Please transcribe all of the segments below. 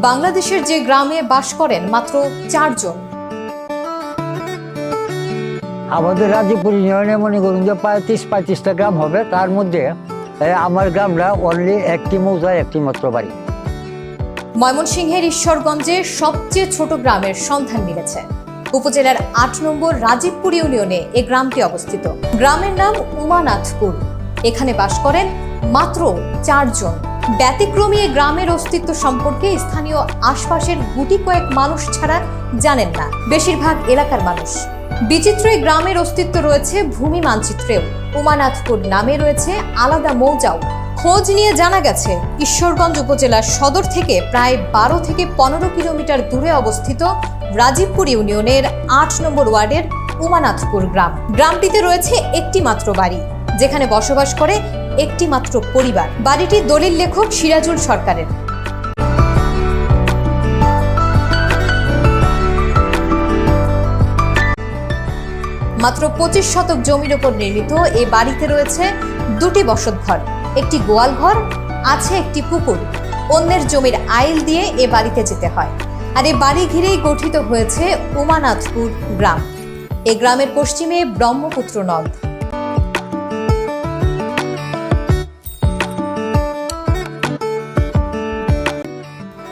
বাংলাদেশের যে গ্রামে বাস করেন মাত্র চারজন। আমাদের রাজীবপুর ইউনিয়নে মনে করুন যে প্রায় তিরিশ পঁয়ত্রিশটা গ্রাম হবে। তার মধ্যে আমার গ্রামটা অনলি একটি মৌজায় একটি মাত্র বাড়ি। ময়মনসিংহের ঈশ্বরগঞ্জে সবচেয়ে ছোট গ্রামের সন্ধান মিলেছে। উপজেলার আট নম্বর রাজীবপুর ইউনিয়নে এ গ্রামটি অবস্থিত। গ্রামের নাম উমানাথপুর। এখানে বাস করেন মাত্র চারজন। ব্যতিক্রমী এই গ্রামের অস্তিত্ব সম্পর্কে স্থানীয় আশপাশের গুটি কয়েক মানুষ ছাড়া জানেন না। বেশিরভাগ এলাকার মানুষ। বিচিত্র এই গ্রামের অস্তিত্ব রয়েছে ভূমি মানচিত্রেও। উমানাথপুর নামে রয়েছে আলাদা মৌজাও। খোঁজ নিয়ে জানা গেছে, ঈশ্বরগঞ্জ উপজেলার সদর থেকে প্রায় বারো থেকে পনেরো কিলোমিটার দূরে অবস্থিত রাজীবপুর ইউনিয়নের আট নম্বর ওয়ার্ডের উমানাথপুর গ্রাম। গ্রামটিতে রয়েছে একটি মাত্র বাড়ি, যেখানে বসবাস করে একটি মাত্র পরিবার। বাড়িটি দলিল লেখক সিরাজুল সরকারের। মাত্র পঁচিশ শতক জমির ওপর নির্মিত এ বাড়িতে রয়েছে দুটি বসতঘর, একটি গোয়াল ঘর আছে একটি পুকুর। অন্যের জমির আইল দিয়ে এ বাড়িতে যেতে হয়। আর এ বাড়ি ঘিরেই গঠিত হয়েছে উমানাথপুর গ্রাম। এ গ্রামের পশ্চিমে ব্রহ্মপুত্র নদ।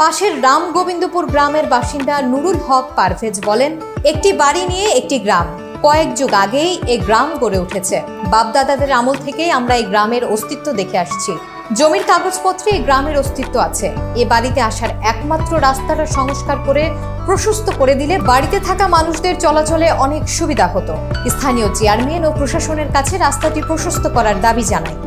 পাশের রামগোবিন্দপুর গ্রামের বাসিন্দা নুরুল হক পারভেজ বলেন, একটি বাড়ি নিয়ে একটি গ্রাম। কয়েক যুগ আগেই এই গ্রাম গড়ে উঠেছে। বাপদাদাদের আমল থেকেই আমরা এই গ্রামের অস্তিত্ব দেখে আসছি। জমির কাগজপত্রে এই গ্রামের অস্তিত্ব আছে। এ বাড়িতে আসার একমাত্র রাস্তাটা সংস্কার করে প্রশস্ত করে দিলে বাড়িতে থাকা মানুষদের চলাচলে অনেক সুবিধা হতো। স্থানীয় চেয়ারম্যান ও প্রশাসনের কাছে রাস্তাটি প্রশস্ত করার দাবি জানায়।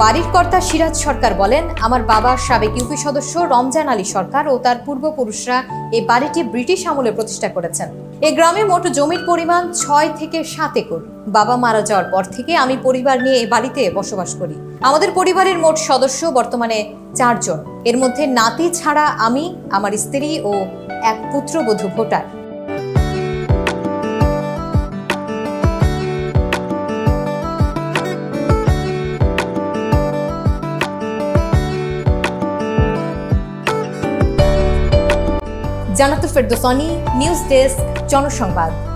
বাড়ির কর্তা সিরাজ সরকার বলেন, আমার বাবার সাবেক ইউপি সদস্য রমজান আলী সরকার ও তার পূর্বপুরুষরা এই বাড়িটি ব্রিটিশ আমলে প্রতিষ্ঠা করেছেন। এই গ্রামে মোট জমির পরিমাণ ছয় থেকে সাত একর। বাবা মারা যাওয়ার পর থেকে আমি পরিবার নিয়ে এই বাড়িতে বসবাস করি। আমাদের পরিবারের মোট সদস্য বর্তমানে চারজন। এর মধ্যে নাতি ছাড়া আমি, আমার স্ত্রী ও এক পুত্রবধূ voter. Jannatul Ferdosani news desk জনসংবাদ।